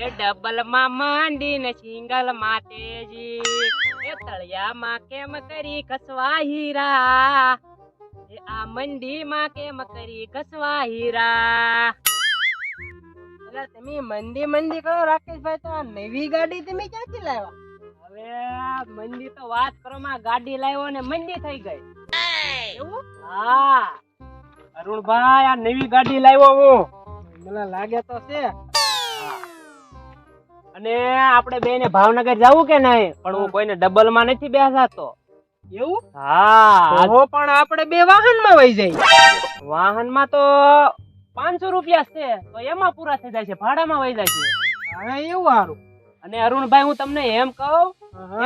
એ ડબલમાં માંડી ને સિંગલ માતેજી એ તળિયા માં કેમ કરી કસવા હીરા? એ આ મંડી માં કેમ કરી કસવા હીરા? એટલે તમે મંદી મંદી કરો, રાકેશભાઈ, તો આ નવી ગાડી તમે ક્યાંથી લાવ્યા? હવે મંદી તો વાત કરો, માં ગાડી લાવ્યો ને મંડી થઈ ગઈ. હા. અરુણભાઈ, આ નવી ગાડી લાવ્યો હું. મને લાગે તો છે. અને આપણે બે ને ભાવનગર જવું કે નહીં? પણ હું કોઈને ડબલમાં નથી બેસાતો એવું? હા. તો પણ આપણે બે વાહનમાં વહી જાય વાહનમાં તો પાંચસો રૂપિયા છે તો એમાં પૂરા થઈ જાય છે ભાડામાં વહી જાય છે. હા એવું સારું અને અરુણભાઈ હું તમને એમ કહું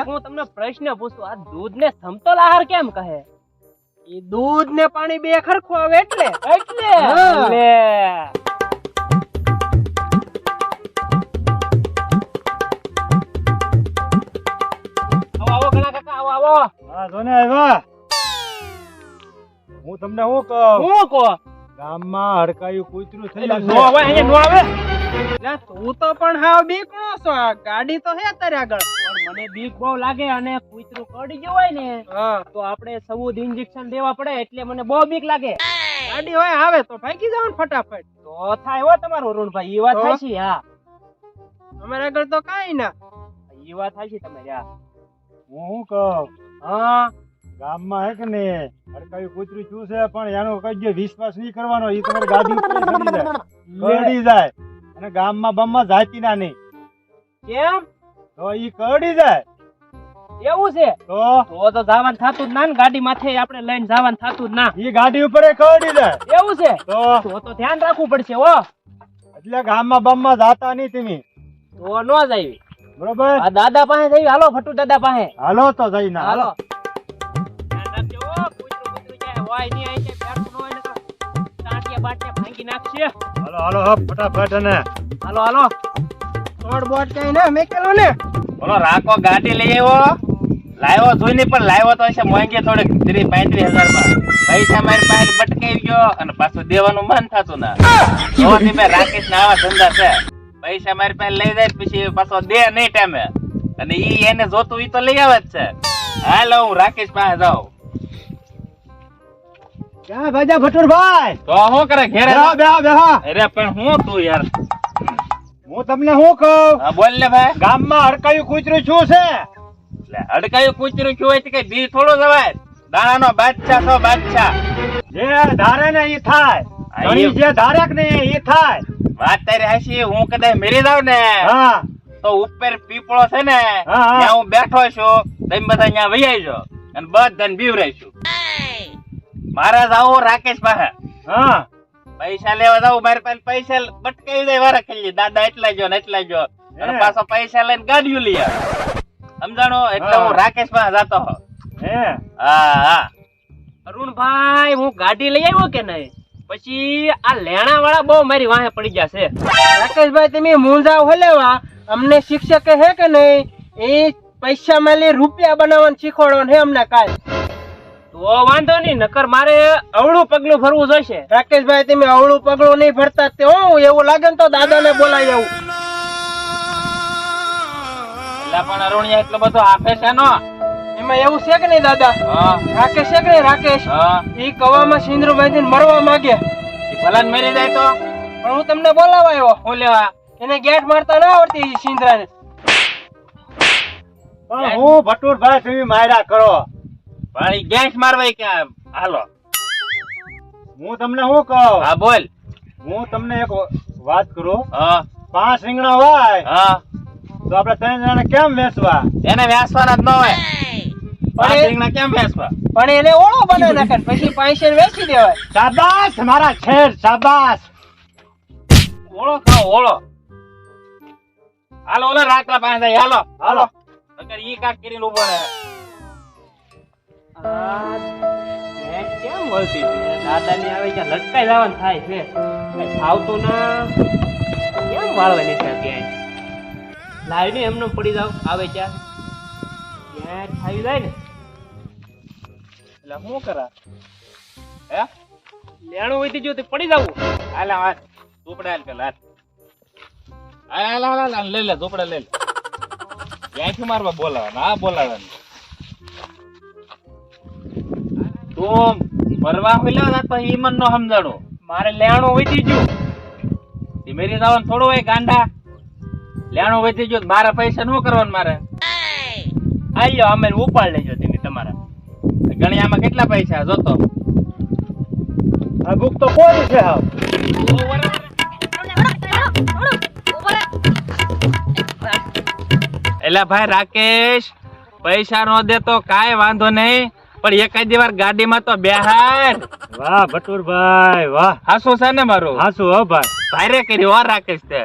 હું. તમને પ્રશ્ન પૂછું આ દૂધ ને સમતોલ આહાર કેમ કહે? એ દૂધ ને પાણી બે ખરખું આવે એટલે. એટલે. આવો. હા જોને આવ્યા. હું તમને શું કહું? હું કહો? ગામમાં હડકાયું કૂતરું થઈ ગયું નો આવે અહીંયા નો આવે? તું તો પણ હાવ બીકણો છો. ગાડી તો હે તારે આગળ. પણ મને બીક બહુ લાગે અને કૂતરું કડી ગયું હોય ને તો આપણે સૌદ ઇન્જેક્શન દેવા પડે એટલે મને બહુ બીક લાગે. ગાડી હોય આવે તો ભાગી જાવ ને ફટાફટ. તો થાય હો તમારો અરુણભાઈ એ વાત થાય છે હા. અમારે આગળ તો કાઈ ના. એ વાત થાય છે તમારી હા. હું શું કહું? હા ગામમાં હે કે ને અડકાયું કૂતરું શું છે પણ એનો કઈ વિશ્વાસ નહીં કરવાનો એ તમારે ગાદી ઉપર ચડી જાય. કરડી જાય. અને ગામમાં બમમાં જાતી ના નહીં. કેમ? તો ઈ કરડી જાય. એવું છે? તો? તો તો જવાનું થાતું જ ના ને ગાડી માથે આપણે લઈને જવાનું થાતું જ ના. ઈ ગાડી ઉપર કરડી જાય. એવું છે? તો? તો તો ધ્યાન રાખવું પડશે હો. એટલે ગામમાં બમમાં જાતા નહીં તમે. તો નો જાય બરોબર? આ દાદા પાસે જઈ હાલો ફટુ દાદા પાસે. હાલો તો જઈ ના હાલો. નહીં હાલો હાલો ફટાફટ ને હાલો હાલો. દોડ બોટ કઈ ના મેકેલો ને. બોલો રાખો ગાડી લઈ આવ્યો. લાવ્યો જોઈને પણ લાવ્યો તો હશે મોંઘી થોડીક ત્રીસ પાંત્રીસ હજારમાં પૈસા મારી પાસે બટકાઈ ગયો અને પાછું દેવાનું મન થતું ના. રાકેશ ના આવા ધંધા છે. પૈસા મારી પાસે લઈ જાય પછી પાછો દે નહીં ટાઈમે. અને ઈ એને જોતું ઈ તો લઈ આવે જ છે. હાલો હું રાકેશ પાસે જાઉં. ક્યાં ભાજા ભટુરભાઈ? તો શું કરે ઘેરે? બેહો બેહો બેહો. અરે પણ હું તું યાર? હું તમને શું કહું? હા બોલ ને ભાઈ. ગામમાં હડકાયું કૂતરું શું છે? એટલે અડકાયું કૂતરું શું હોય તો કઈ બી થોડું જવાય. દાણાનો બાદશાહ તો બાદશાહ. જે ધારે ને ઈ થાય. જે ધારે કે ને ઈ થાય. વાત તારી હાસી હું કદાચ મેરી જાવ ને હા. તો ઉપર પીપળો છે ને. ત્યાં હું બેઠો છું તમે બધા ત્યાં વહી આવજો અને બધાને બીવરાઈશું મારા જાવું રાકેશ પાસે. હા. પૈસા લેવા જાવ મારી પાસે પૈસા બટકાઈ જાય વારા ખેલી. દાદા એટલા જો ને એટલા જો. અને પાછો પૈસા લઈને ગાડીઓ લઈ આવે. સમજાણો? એટલે હા. રાકેશ પાસે જાતો. હા હા. અરુણભાઈ હું ગાડી લઈ આવ્યો કે નહીં? પછી આ લેણા વાળા બહુ મારી વાહે પડી ગયા છે. રાકેશભાઈ તમે મૂંઝાવ હલેવા અમને શિક્ષકે હે કે નહીં? એ પૈસા માં રૂપિયા બનાવવાનું શીખવાડવાનું હે અમને કાલ તો વાંધો નહીં નકર મારે અવળું પગલું ભરવું જોઈશે. રાકેશભાઈ તમે અવળું પગલું નહીં ભરતા તે હું એવું લાગે ને તો દાદાને બોલાવી આવું. પણ અરુણિયા એટલો બધો આપે છે નો. એમાં એવું છે કે નહીં દાદા? હા. રાકેશ છે કે નહીં રાકેશ? હા. એ કવામાં સિંદૂર બાંધીને મરવા માંગે ભલાન મરી જાય તો? પણ હું તમને બોલાવા આવ્યો. હું લેવા? એને ગેટ મારતા ના આવડતી ઈ સિંદરાને પણ હું ભટુરભાઈ તમે માર્યા કરો. પણ ગેસ મારવાય કે હાલો. હું તમને શું કહું? હા બોલ. હું તમને એક વાત કરું. હા. પાંચ રીંગણા હોય હા. તો આપણે ત્રણ જણા કેમ વેચવા? એને વ્યાસવાના જ ન હોય. એ- કેમ વેચવા? પણ એને ઓળો બનાવી નાખે પછી પૈસે વેચી દેવાય. શાબાશ મારા છેડ શાબાશ. ઓળો ખાઓ ઓળો. હાલો ઓલા રાખલા પાસે હાલો. હાલો. નકર ઈ કાક કરીને ઊભો રહે. કેમ વળતી આવે ત્યાં લટકાઈ જવાનું થાય છે. ના? કેમ વાળવાની છે ત્યાં લાવીને એમને પડી જાવ આવે ત્યાં ત્યાં ખાઈ જાય ને. એટલે શું કરા? હે? લેણું હોય જો તે પડી જવું. હાલે વાત ઉપડે હાલ પેલા, હાલ. હાલ હાલ લઈ લે, ઝોપડા લઈ લે. ક્યાંથી મારવા બોલાવા આ બોલાવા તું મરવા હોય લે તો ઈ નો સમજાણું. મારે લેણું વધી ગયું ધીમેરી જવાનું થોડું હોય ગાંડા. લેણું વધી તો મારા પૈસા નો કરવાનું મારે. હાલ્યો અમે ઉપાડ લેજો ગણિયામાં કેટલા પૈસા? જોતો આ બુક તો કોની છે હાવ એટલે ભાઈ રાકેશ પૈસા નો દે તો કાંઈ વાંધો નહીં પણ એકાદી વાર ગાડીમાં તો બેહાર વાહ ભટુરભાઈ વાહ. હાસુ છે ને મારું? હાસુ હો ભાઈ. ભાઈ રે કર્યું રાકેશ તે.